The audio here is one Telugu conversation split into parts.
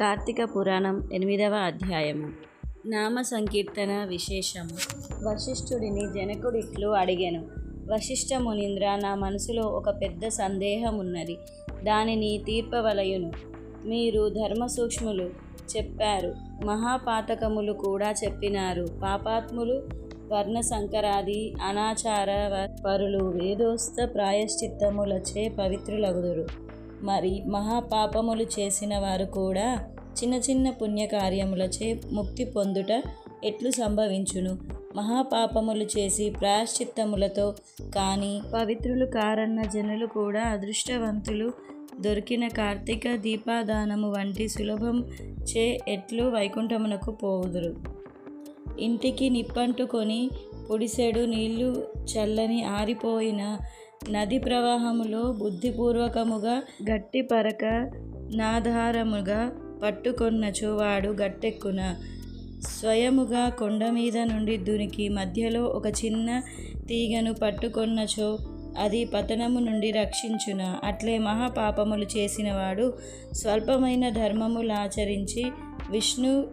కార్తీక పురాణం ఎనిమిదవ అధ్యాయము. నామ సంకీర్తన విశేషము. వశిష్ఠుడిని జనకుడిట్లు అడిగాను. వశిష్ఠ మునీంద్ర నా మనసులో ఒక పెద్ద సందేహం ఉన్నది దానిని తీర్పవలయును. మీరు ధర్మ సూక్ష్ములు చెప్పారు. మహాపాతకములు కూడా చెప్పినారు. పాపాత్ములు వర్ణ సంకరాది అనాచార పరులు వేదోస్త ప్రాయశ్చిత్తములచే పవిత్రులగుదురు. మరి మహాపాపములు చేసిన వారు కూడా చిన్న చిన్న పుణ్యకార్యములచే ముక్తి పొందుట ఎట్లు సంభవించును? మహాపాపములు చేసి ప్రాయశ్చిత్తములతో కానీ పవిత్రులు కారన్న జనులు కూడా అదృష్టవంతులు దొరికిన కార్తీక దీపాదానము వంటి సులభం చే ఎట్లు వైకుంఠమునకు పోవుదురు. ఇంటికి నిప్పంటుకొని పొడిసెడు నీళ్ళు చల్లని ఆరిపోయిన నది ప్రవాహములో బుద్ధిపూర్వకముగా గట్టి పరక నాధారముగా పట్టుకొన్నచో వాడు గట్టెక్కున. స్వయముగా కొండ మీద నుండి దునికి మధ్యలో ఒక చిన్న తీగను పట్టుకొన్నచో అది పతనము నుండి రక్షించున. అట్లే మహాపాపములు చేసినవాడు స్వల్పమైన ధర్మములు ఆచరించి విష్ణు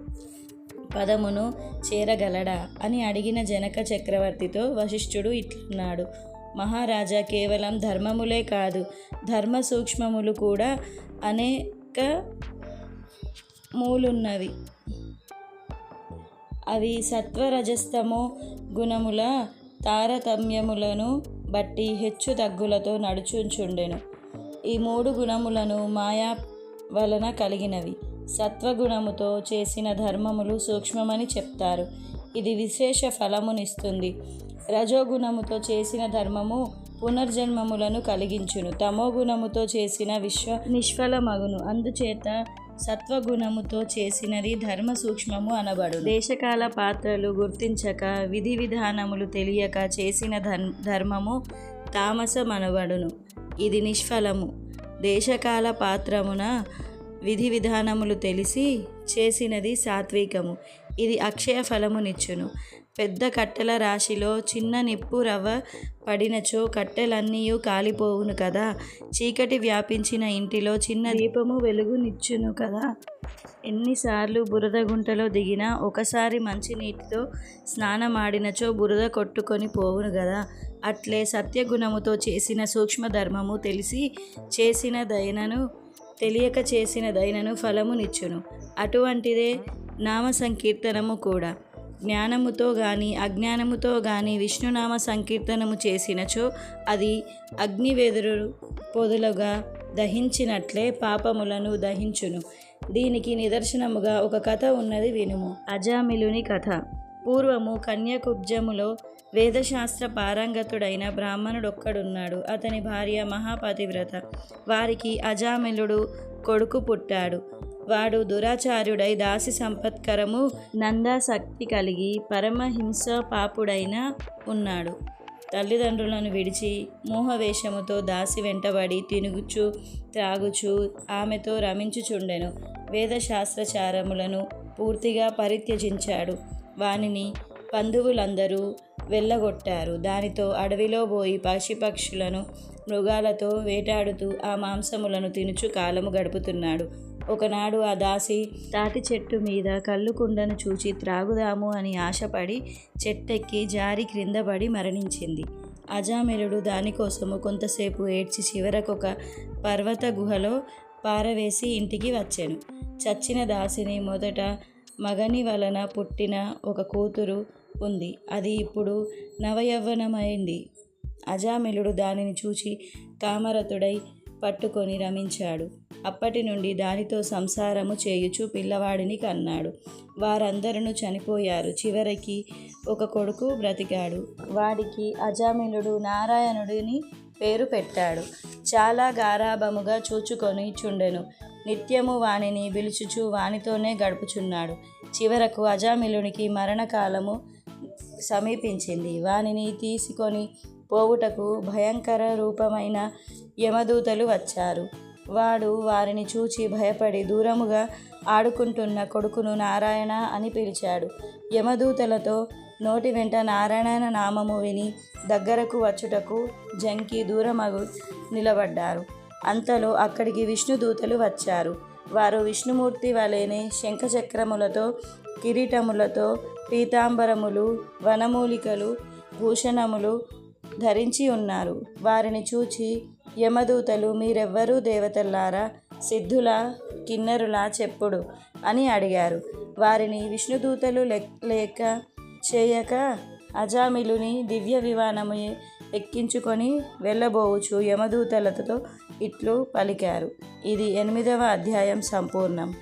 పదమును చేరగలడా అని అడిగిన జనక చక్రవర్తితో వశిష్ఠుడు ఇట్లున్నాడు. మహారాజా కేవలం ధర్మములే కాదు ధర్మ సూక్ష్మములు కూడా అనేక మూలున్నవి. అవి సత్వరజస్తమో గుణముల తారతమ్యములను బట్టి హెచ్చు తగ్గులతో నడుచుంచుండెను. ఈ మూడు గుణములను మాయా వలన కలిగినవి. సత్వగుణముతో చేసిన ధర్మములు సూక్ష్మమని చెప్తారు. ఇది విశేష ఫలమునిస్తుంది. రజోగుణముతో చేసిన ధర్మము పునర్జన్మములను కలిగించును. తమోగుణముతో చేసిన విశ్వ నిష్ఫలమగును. అందుచేత సత్వగుణముతో చేసినది ధర్మ సూక్ష్మము అనబడు దేశకాల పాత్రలు గుర్తించక విధి విధానములు తెలియక చేసిన ధర్ ధర్మము తామసమనబడును. ఇది నిష్ఫలము. దేశకాల పాత్రమున విధి విధానములు తెలిసి చేసినది సాత్వికము. ఇది అక్షయ ఫలమునిచ్చును పెద్ద కట్టెల రాశిలో చిన్న నిప్పు రవ్వ పడినచో కట్టెలన్నీయూ కాలిపోవును కదా. చీకటి వ్యాపించిన ఇంటిలో చిన్న దీపము వెలుగునిచ్చును కదా. ఎన్నిసార్లు బురద గుంటలో దిగినా ఒకసారి మంచినీటితో స్నానమాడినచో బురద కొట్టుకొని పోవును కదా. అట్లే సత్యగుణముతో చేసిన సూక్ష్మ ధర్మము తెలిసి చేసిన దయనను తెలియక చేసిన దైనను ఫలమునిచ్చును అటువంటిదే నామ సంకీర్తనము కూడా. జ్ఞానముతో గాని అజ్ఞానముతో గాని విష్ణునామ సంకీర్తనము చేసినచో అది అగ్నివెదురు పొదులుగా దహించినట్లే పాపములను దహించును. దీనికి నిదర్శనముగా ఒక కథ ఉన్నది వినుము. అజామిలుని కథ. పూర్వము కన్యకుబ్జములో వేదశాస్త్ర పారంగతుడైన బ్రాహ్మణుడొక్కడున్నాడు. అతని భార్య మహాపతివ్రత. వారికి అజామిలుడు కొడుకు పుట్టాడు. వాడు దురాచార్యుడై దాసి సంపత్కరము నందాసక్తి కలిగి పరమహింస పాపుడైన ఉన్నాడు. తల్లిదండ్రులను విడిచి మోహవేషముతో దాసి వెంటబడి తినుగుచు త్రాగుచు ఆమెతో రమించుచుండెను. వేదశాస్త్రచారములను పూర్తిగా పరిత్యజించాడు. వానిని బంధువులందరూ వెళ్ళగొట్టారు. దానితో అడవిలో పోయి పక్షిపక్షులను మృగాలతో వేటాడుతూ ఆ మాంసములను తినుచు కాలము గడుపుతున్నాడు. ఒకనాడు ఆ దాసి తాటి చెట్టు మీద కళ్ళు కుండను చూచి త్రాగుదాము అని ఆశపడి చెట్టెక్కి జారి క్రింద పడి మరణించింది. అజామిలుడు దానికోసము కొంతసేపు ఏడ్చి చివరకొక పర్వత గుహలో పారవేసి ఇంటికి వచ్చాను. చచ్చిన దాసిని మొదట మగని వలన పుట్టిన ఒక కూతురు ఉంది. అది ఇప్పుడు నవయవ్వనమైంది. అజామిలుడు దానిని చూచి కామరతుడై పట్టుకొని రమించాడు. అప్పటి నుండి దానితో సంసారము చేయుచు పిల్లవాడిని కన్నాడు. వారందరూ చనిపోయారు. చివరికి ఒక కొడుకు బ్రతికాడు. వాడికి అజామిలుడు నారాయణుడిని పేరు పెట్టాడు. చాలా గారాభముగా చూచుకొని చుండెను. నిత్యము వానిని పిలుచుచు వానితోనే గడుపుచున్నాడు. చివరకు అజామిలునికి మరణకాలము సమీపించింది. వానిని తీసుకొని పోవుటకు భయంకర రూపమైన యమదూతలు వచ్చారు. వాడు వారిని చూచి భయపడి దూరముగా ఆడుకుంటున్న కొడుకును నారాయణ అని పిలిచాడు. యమదూతలతో నోటి వెంట నారాయణ నామము విని దగ్గరకు వచ్చుటకు జంకి దూరమగు నిలబడ్డారు. అంతలో అక్కడికి విష్ణుదూతలు వచ్చారు. వారు విష్ణుమూర్తి వలెనే శంఖచక్రములతో కిరీటములతో పీతాంబరములు వనమూలికలు భూషణములు ధరించి ఉన్నారు. వారిని చూచి యమదూతలు మీరెవ్వరూ దేవతల్లారా సిద్ధుల కిన్నరులా చెప్పుడు అని అడిగారు. వారిని విష్ణుదూతలు లేక చేయక అజామిలుని దివ్య విమానము ఎక్కించుకొని వెళ్ళబోవచ్చు యమదూతలతో ఇట్లు పలికారు. ఇది ఎనిమిదవ అధ్యాయం సంపూర్ణం.